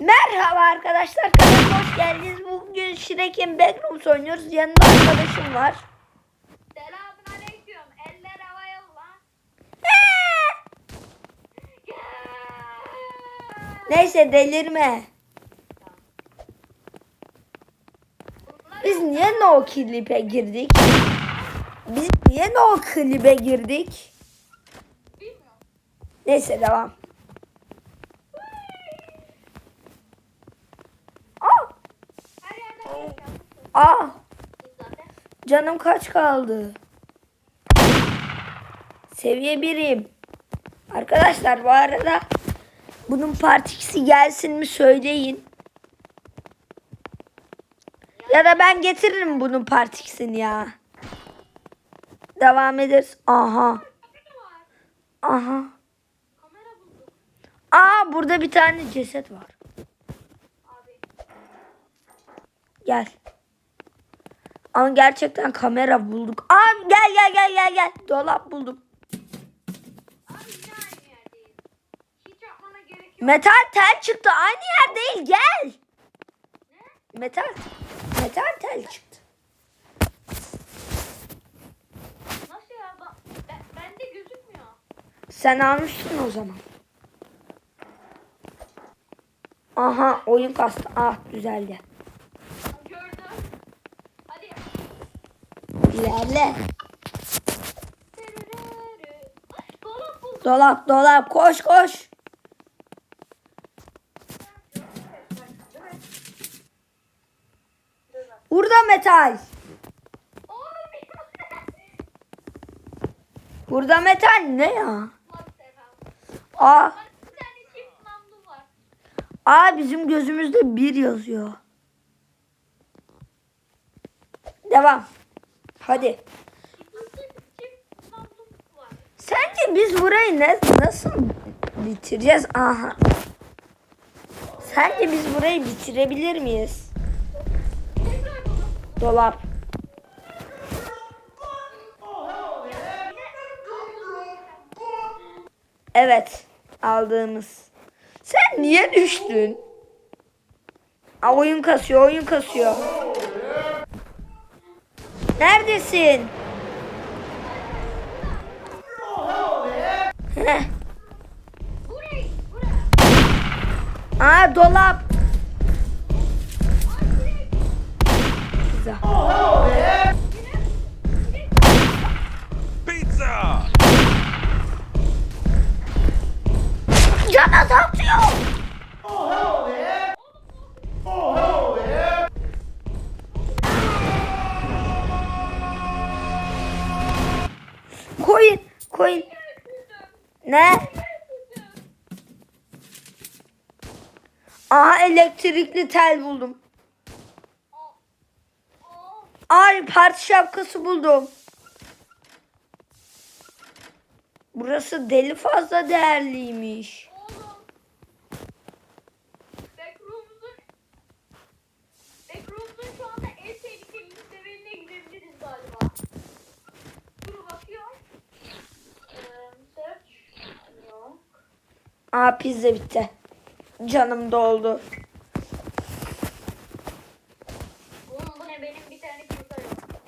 Merhaba arkadaşlar kanalıma hoş geldiniz. Bugün Shrek'in Backrooms oynuyoruz. Yanında arkadaşım var. Selamun aleyküm. Eller havaya ulan. Neyse delirme. Biz niye no klibe girdik? Biz niye no klibe girdik? Neyse devam. Canım kaç kaldı? Seviye birim. Arkadaşlar bu arada bunun partisi gelsin mi söyleyin. Ya da ben getiririm bunun partikisini ya. Devam ederiz. Aha. Aha. Aa burada bir tane ceset var. Gel. Ama gerçekten kamera bulduk. Aa gel gel gel gel gel. Dolap buldum. Metal tel çıktı. Aynı yer değil gel. Ne? Metal. Metal tel çıktı. Nasıl ya? Ben, bende gözükmüyor. Sen almıştın o zaman. Aha oyun kastı. Ah düzeldi. Gördüm. Hadi. İlerle. Dolap. Dolap koş koş. Burada metal. Burada metal ne ya? Aa, aa bizim gözümüzde bir yazıyor. Devam. Hadi. Sence biz burayı ne, nasıl bitireceğiz? Aha. Sence biz burayı bitirebilir miyiz? Dolap. Evet. Aldığımız. Sen niye düştün? Aa, oyun kasıyor, oyun kasıyor. Neredesin? Aa dolap. Güzel. Pizza! Cana atıyor. Koyun. Ne? Aha elektrikli tel buldum. Ay parti şapkası buldum. Burası deli fazla değerliymiş. Oğlum. Backrooms'un Backrooms'un şu anda en tehlikeli seviyeline gidebiliriz galiba. Dur bakıyorum. Ee, search. Yok. Aa pizza bitti. Canım doldu. Oğlum bu ne benim bir tane pizza yok.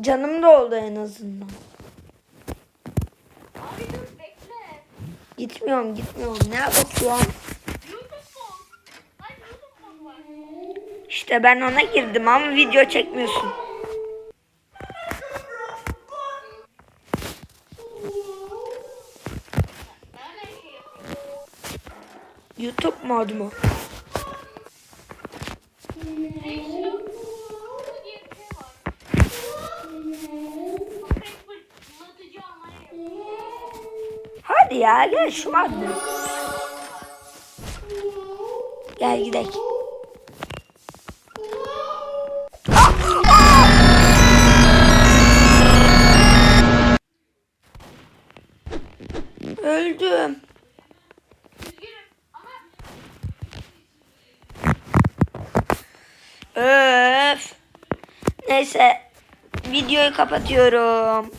Canım doldu en azından. Abi dur bekle. Gitmiyorum gitmiyorum. Ne bakıyorum? İşte ben ona girdim ama video çekmiyorsun. Ama ne Hadi ya gel şu madde. Gel gidelim. Öldüm. Üzgünüm ama Öf. Neyse videoyu kapatıyorum.